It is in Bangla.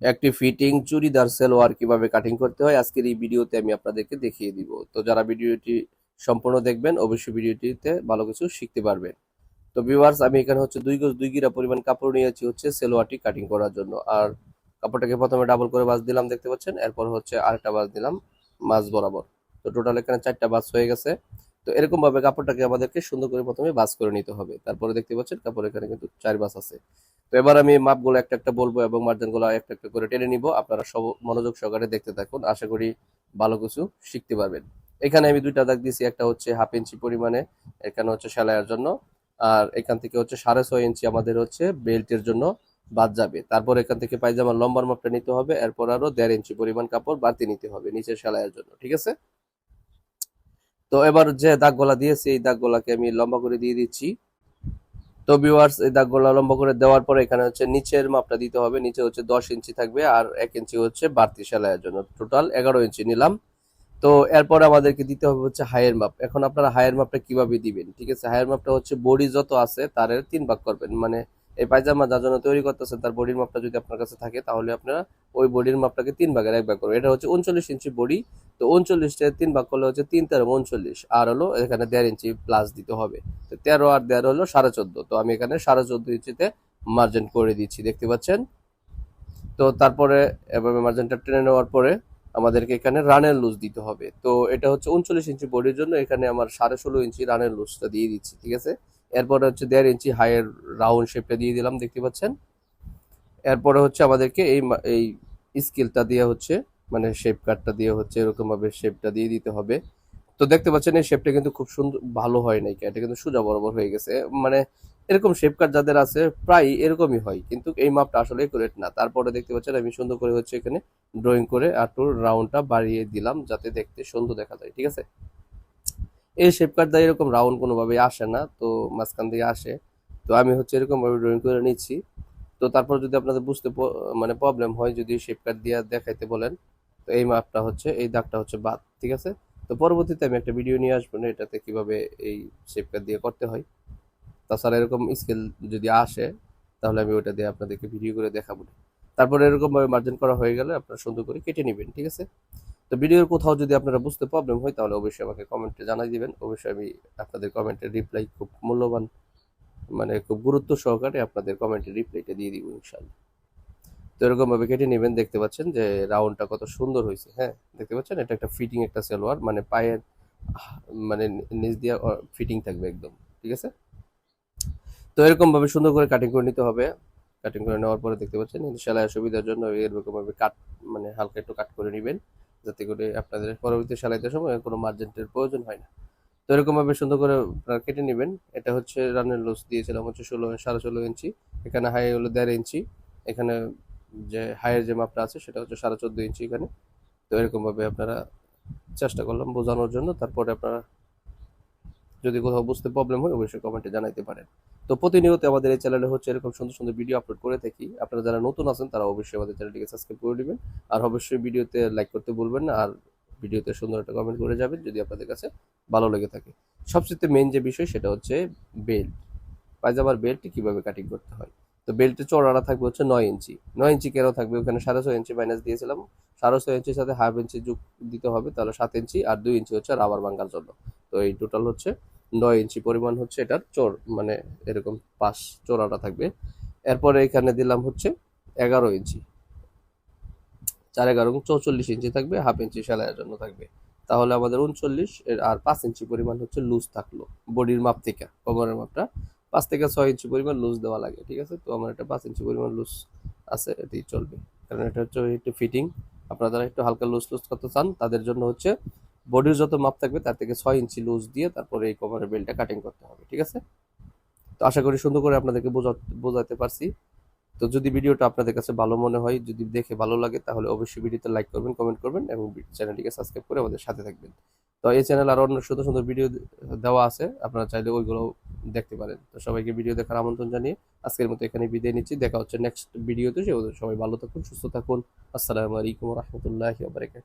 একটি ফিটিং চুড়িদার, সেলোয়ার কীভাবে কাটিং করতে হয়, আজকের এই ভিডিওতে আমি আপনাদেরকে দেখিয়ে দিব। তো যারা ভিডিওটি সম্পূর্ণ দেখবেন, অবশ্যই ভিডিওটিতে ভালো কিছু শিখতে পারবেন। তো ভিউয়ার্স আমি এখানে হচ্ছে দুই গজ দুই গিরা পরিমাণ কাপড় নিয়েছি হচ্ছে সেলোয়ারটি কাটিং করার জন্য। আর কাপড়টাকে প্রথমে ডাবল করে বাস দিলাম, দেখতে পাচ্ছেন? এরপর হচ্ছে আরেকটা বাস দিলাম মাছ বরাবর। তো টোটাল এখানে চারটা বাস হয়ে গেছে। তো এরকম ভাবে কাপড়টাকে আমাদেরকে সুন্দর করে প্রথমে বাস করে নিতে হবে। তারপরে দেখতে পাচ্ছেন, কাপড় এখানে কিন্তু চার বাস আছে। তো এবার আমি মাপগুলো একটা একটা বলব এবং মার্জিনগুলো একটা একটা করে টেনে নিব। আপনারা সব মনোযোগ সহকারে দেখতে থাকুন। আশা করি ভালো কিছু শিখতে পারবেন। এখানে আমি দুইটা দাগ দিয়েছি। একটা হচ্ছে হাফ ইঞ্চি পরিমাণে, এখানে হচ্ছে সেলাইয়ের জন্য। আর এখান থেকে হচ্ছে সাড়ে ছয় ইঞ্চি আমাদের হচ্ছে বেল্টের জন্য বাদ যাবে। তারপর এখান থেকে পায়জামার লম্বার মাপটা নিতে হবে। এরপর আরও দেড় ইঞ্চি পরিমাণ কাপড় বাড়তি নিতে হবে নিচের সেলাইয়ের জন্য। ঠিক আছে? তো এবার যে দাগগুলা দিয়েছি, এই দাগগুলাকে আমি লম্বা করে দিয়ে দিচ্ছি। তো ভিউয়ার্স এই দাগগুলা লম্বা করে দেওয়ার পরে এখানে হচ্ছে নিচের মাপটা দিতে হবে। নিচে হচ্ছে দশ ইঞ্চি থাকবে আর এক ইঞ্চি হচ্ছে বাড়তি সেলাইয়ের জন্য। টোটাল এগারো ইঞ্চি নিলাম। তো এরপর আমাদেরকে দিতে হবে হচ্ছে হায়ের মাপ এখন আপনারা হায়ের মাপটা কীভাবে দিবেন? ঠিক আছে হায়ের মাপটা হচ্ছে বডি যত আছে তার তিন ভাগ করবেন। মানে এই পায়জামা যার জন্য তৈরি করতেছেন তার বডির মাপটা যদি আপনার কাছে থাকে তাহলে আপনারা ওই বডির মাপটাকে তিন ভাগের এক ভাগ করবেন। এটা হচ্ছে উনচল্লিশ ইঞ্চি বডি তো উনচল্লিশটা তিন ভাগ করলে হচ্ছে তিন তেরো, উনচল্লিশ। আর হলো এখানে দেড় ইঞ্চি প্লাস দিতে হবে। তেরো আর দেড় হলো সাড়ে চোদ্দ। তো আমি এখানে সাড়ে চোদ্দ ইঞ্চিতে মার্জিন করে দিচ্ছি, দেখতে পাচ্ছেন? তো তারপরে এভাবে মার্জিনটা টেনে নেওয়ার পরে আমাদেরকে এখানে রানের লুজ দিতে হবে। তো এটা হচ্ছে উনচল্লিশ ইঞ্চি বডির জন্য এখানে আমার সাড়ে ষোলো ইঞ্চি রানের লুজটা দিয়ে দিচ্ছি, ঠিক আছে? এরপরে হচ্ছে দেড় ইঞ্চি হাইয়ের রাউন্ড শেপটা দিয়ে দিলাম, দেখতে পাচ্ছেন? এরপরে হচ্ছে আমাদেরকে এই এই স্কেলটা দিয়ে হচ্ছে মানে শেপ কাটটা দিয়ে হচ্ছে এরকম ভাবে শেপটা দিয়ে দিতে হবে। তো দেখতে পাচ্ছেন এই শেপটা কিন্তু খুব সুন্দর, ভালো হয় নাই এটা কিন্তু সোজা বরাবর হয়ে গেছে। মানে এরকম শেপ কাট যাদের আছে, প্রায় এরকমই হয়, কিন্তু এই মাপটা আসলে একুরেট না। তারপরে দেখতে পাচ্ছেন আমি সুন্দর করে হচ্ছে এখানে ড্রয়িং করে আটুর রাউন্ডটা বাড়িয়ে দিলাম, যাতে দেখতে সুন্দর দেখা যায়, ঠিক আছে? এই শেপ কাট দিয়ে এরকম রাউন্ড কোনোভাবে আসে না, তো মাঝখান দিয়ে আসে। তো আমি হচ্ছে এরকম ভাবে ড্রয়িং করে নিচ্ছি। তো তারপর যদি আপনাদের বুঝতে মানে প্রবলেম হয়, যদি শেপ কাট দিয়ে দেখাইতে বলেন, তো এই মাপটা হচ্ছে, এই দাগটা হচ্ছে বাদ, ঠিক আছে? তো পরবর্তীতে আমি একটা ভিডিও নিয়ে আসব না এটাতে কীভাবে এই শেপ কাট দিয়ে করতে হয়। তাছাড়া এরকম স্কেল যদি আসে, তাহলে আমি ওটা দিয়ে আপনাদেরকে ভিডিও করে দেখাবো। তারপরে এরকমভাবে মার্জিন করা হয়ে গেলে আপনারা সুন্দর করে কেটে নেবেন, ঠিক আছে? তো ভিডিওর কোথাও যদি আপনারা বুঝতে প্রবলেম হয়, তাহলে অবশ্যই আমাকে কমেন্টে জানাই দিবেন। অবশ্যই আমি আপনাদের কমেন্টের রিপ্লাই খুব মূল্যবান মানে খুব গুরুত্ব সহকারে আপনাদের কমেন্টের রিপ্লাইটা দিয়ে দিব ইনশাল্লাহ তো এরকম ভাবে কেটে নেবেন। দেখতে পাচ্ছেন যে রাউন্ডটা কত সুন্দর হয়েছে হ্যাঁ? দেখতে পাচ্ছেন? এটা একটা ফিটিং একটা সালোয়ার মানে পায়ের মানে নিচ দিয়ে ফিটিং থাকবে একদম, ঠিক আছে? তো এরকম ভাবে সুন্দর করে কাটিং করে নিতে হবে। কাটিং করে নেওয়ার পরে দেখতে পাচ্ছেন সেলাইয়ের সুবিধার জন্য এরকম ভাবে কাট মানে হালকা একটু কাট করে নেবেন, যাতে করে আপনাদের পরবর্তী সেলাইতে সময় কোনো মার্জেন্টের প্রয়োজন হয় না। তো এরকম ভাবে সুন্দর করে কেটে নেবেন। এটা হচ্ছে রানের লুজ দিয়েছিলাম হচ্ছে ষোলো, সাড়ে ষোলো ইঞ্চি, এখানে হাই হলো দেড় ইঞ্চি, এখানে যে হাইয়ের যে মাপটা আছে সেটা হচ্ছে সাড়ে চোদ্দ ইঞ্চি এখানে। তো এরকমভাবে আপনারা চেষ্টা করলাম বোঝানোর জন্য। তারপরে আপনারা যদি কোথাও বুঝতে প্রবলেম হয়, অবশ্যই কমেন্টে জানাইতে পারেন। তো প্রতিনিয়ত আমাদের এই চ্যানেলে হচ্ছে এরকম সুন্দর সুন্দর ভিডিও আপলোড করে থাকি। আপনারা যারা নতুন আছেন, তারা অবশ্যই আমাদের চ্যানেলটিকে সাবস্ক্রাইব করে দিবেন। আর অবশ্যই ভিডিওতে লাইক করতে ভুলবেন না। আর ভিডিওতে সুন্দর একটা কমেন্ট করে যাবেন যদি আপনাদের কাছে ভালো লেগে থাকে। সবচেয়ে মেন যে বিষয়, সেটা হচ্ছে বেল্ট পায়জামার বেল্ট কীভাবে কাটিং করতে হয়? তো বেল্টের চড়াটা থাকবে হচ্ছে নয় ইঞ্চি। নয় ইঞ্চি কেন থাকবে? ওখানে সাড়ে ছয় ইঞ্চি মাইনাস দিয়েছিলাম। সাড়ে ছয় ইঞ্চির সাথে হাফ ইঞ্চি যোগ দিতে হবে, তাহলে সাত ইঞ্চি আর দুই ইঞ্চি হচ্ছে রাবার ভাঙ্গার জন্য। তো এই টোটাল হচ্ছে নয় ইঞ্চি পরিমাণ হচ্ছে এটার চোর মানে এরকম পাশ চোরাটা থাকবে। এরপরে এখানে দিলাম হচ্ছে এগারো ইঞ্চি। চার এগারো চৌচল্লিশ ইঞ্চি থাকবে হাফ ইঞ্চি সেলাইয়ের জন্য থাকবে। তাহলে আমাদের উনচল্লিশ আর পাঁচ ইঞ্চি পরিমাণ হচ্ছে লুজ থাকল। বডির মাপ থেকে কোমরের মাপটা। পাঁচ থেকে ছয় ইঞ্চি পরিমাণ লুজ দেওয়া লাগে, ঠিক আছে? তো আমার এটা পাঁচ ইঞ্চি পরিমাণ লুজ আছে, এটাই চলবে। কারণ এটা হচ্ছে একটু ফিটিং আপনারা যারা একটু হালকা লুজ লুজ করতে চান, তাদের জন্য হচ্ছে বডির যত মাপ থাকবে, তার থেকে ছয় ইঞ্চি লুজ দিয়ে তারপরে এই কোমরের বেল্টটা কাটিং করতে হবে, ঠিক আছে? তো আশা করি সুন্দর করে আপনাদেরকে বোঝা বোঝাতে পারছি। তো যদি ভিডিওটা আপনাদের কাছে ভালো মনে হয়, যদি দেখে ভালো লাগে, তাহলে অবশ্যই ভিডিওতে লাইক করবেন কমেন্ট করবেন এবং চ্যানেলটিকে সাবস্ক্রাইব করে আমাদের সাথে থাকবেন। তো এই চ্যানেল আরও অন্য সুন্দর সুন্দর ভিডিও দেওয়া আছে। আপনারা চাইলে ওইগুলো দেখতে পারেন। তো সবাইকে ভিডিও দেখার আমন্ত্রণ জানিয়ে আজকের মতো এখানে বিদায় নিচ্ছি। দেখা হচ্ছে নেক্সট ভিডিওতে সে সবাই ভালো থাকুন, সুস্থ থাকুন। আসসালামু আলাইকুম রহমতুল্লাহ বারকাত